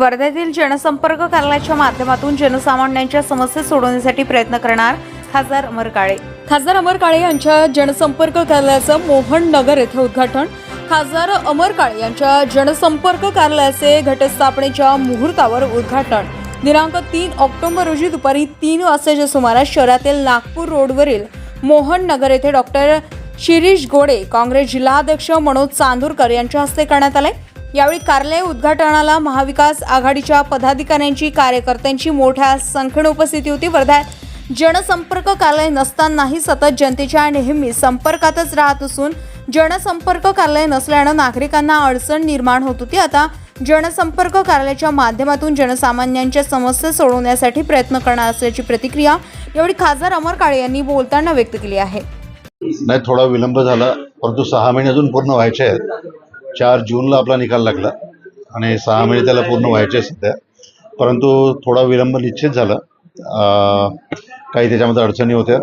वर्ध्यातील जनसंपर्क कार्यालयाच्या माध्यमातून जनसामान्यांच्या समस्या सोडवण्यासाठी प्रयत्न करणार खासदार अमर काळे. खासदार अमर काळे यांच्या जनसंपर्क कार्यालयाचं मोहन नगर येथे उद्घाटन. खासदार अमर काळे यांच्या जनसंपर्क कार्यालयाचे घटस्थापनेच्या मुहूर्तावर उद्घाटन. दिनांक तीन ऑक्टोबर रोजी दुपारी तीन वाजताच्या सुमारास शहरातील नागपूर रोडवरील मोहन नगर येथे डॉक्टर शिरीष गोडे काँग्रेस जिल्हाध्यक्ष मनोज चांदूरकर यांच्या हस्ते करण्यात आले. यावेळी कार्यालय उद्घाटनाला महाविकास आघाडीच्या पदाधिकाऱ्यांची कार्यकर्त्यांची मोठ्या संख्येने उपस्थिती होती. वर्ध्यात जनसंपर्क कार्यालय नसतानाही सतत जनतेच्या नेहमी संपर्कातच राहत असून जनसंपर्क कार्यालय नसल्यानं नागरिकांना अडचण निर्माण होत होती. आता जनसंपर्क कार्यालयाच्या माध्यमातून जनसामान्यांच्या समस्या सोडवण्यासाठी प्रयत्न करणार असल्याची प्रतिक्रिया यावेळी खासदार अमर काळे यांनी बोलताना व्यक्त केली आहे. नाही थोडा विलंब झाला परंतु सहा महिने अजून पूर्ण व्हायचे आहेत. चार जूनला आपला निकाल लागला आणि सहा महिने त्याला पूर्ण व्हायचे सध्या. परंतु थोडा विलंब निश्चित झाला. काही त्याच्यामध्ये अडचणी होत्या.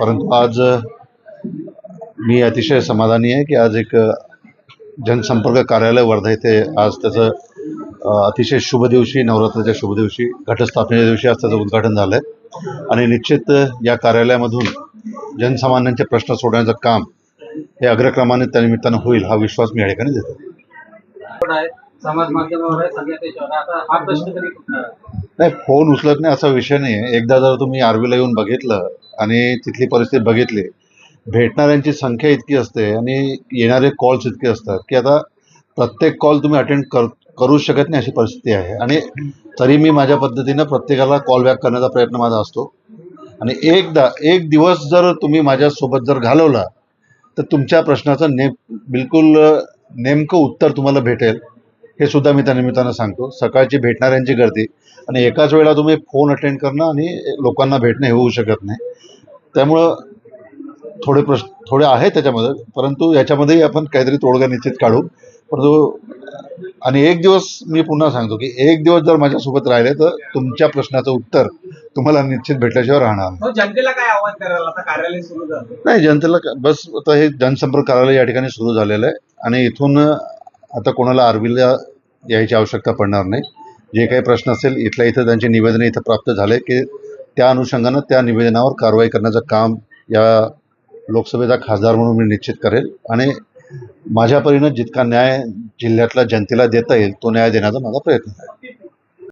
परंतु आज मी अतिशय समाधानी आहे की आज एक जनसंपर्क कार्यालय वर्धा येथे आज त्याचं अतिशय शुभ दिवशी नवरात्राच्या शुभ दिवशी घटस्थापनेच्या दिवशी आज त्याचं उद्घाटन झालं आहे आणि निश्चित या कार्यालयामधून जनसामान्यांचे प्रश्न सोडण्याचं काम हे अग्रक्रमाने त्या निमित्तानं होईल हा विश्वास मी या ठिकाणी देतो. नाही फोन उचलत नाही असा विषय नाही एकदा जर तुम्ही आर्वीला येऊन बघितलं आणि तिथली परिस्थिती बघितली भेटणाऱ्यांची संख्या इतकी असते आणि येणारे कॉल्स इतके असतात की आता प्रत्येक कॉल तुम्ही अटेंड कर करूच शकत नाही अशी परिस्थिती आहे. आणि तरी मी माझ्या पद्धतीनं प्रत्येकाला कॉल बॅक करण्याचा प्रयत्न माझा असतो. आणि एकदा एक दिवस जर तुम्ही माझ्यासोबत जर घालवला तर तुमच्या प्रश्नाचं नेम बिलकुल नेमकं उत्तर तुम्हाला भेटेल. हे सुद्धा मी त्या निमित्तानं सांगतो. सकाळची भेटणाऱ्यांची गर्दी आणि एकाच वेळेला तुम्ही फोन अटेंड करणं आणि लोकांना भेटणं हे होऊ शकत नाही. त्यामुळं थोडे प्रश्न थोडे आहेत त्याच्यामध्ये परंतु याच्यामध्येही आपण काहीतरी तोडगा निश्चित काढू परंतु आणि एक दिवस मी पुन्हा सांगतो की एक दिवस जर माझ्यासोबत राहिले तर तुमच्या प्रश्नाचं उत्तर तुम्हाला निश्चित भेटल्याशिवाय राहणार जनतेला काय आव्हान करायला? आता कार्यालय सुरू झालं. नाही जनतेला बस आता हे जनसंपर्क कार्यालय या ठिकाणी सुरू झालेलं आहे आणि इथून आता कोणाला आर्वीला यायची आवश्यकता पडणार नाही. जे काही प्रश्न असेल इथल्या इथं त्यांचे निवेदन इथं प्राप्त झाले की त्या अनुषंगानं त्या निवेदनावर कारवाई करण्याचं काम या लोकसभेचा खासदार म्हणून मी निश्चित करेल. आणि माझ्या परीनं जितका न्याय जिल्ह्यातल्या जनतेला देता येईल तो न्याय देण्याचा माझा प्रयत्न आहे.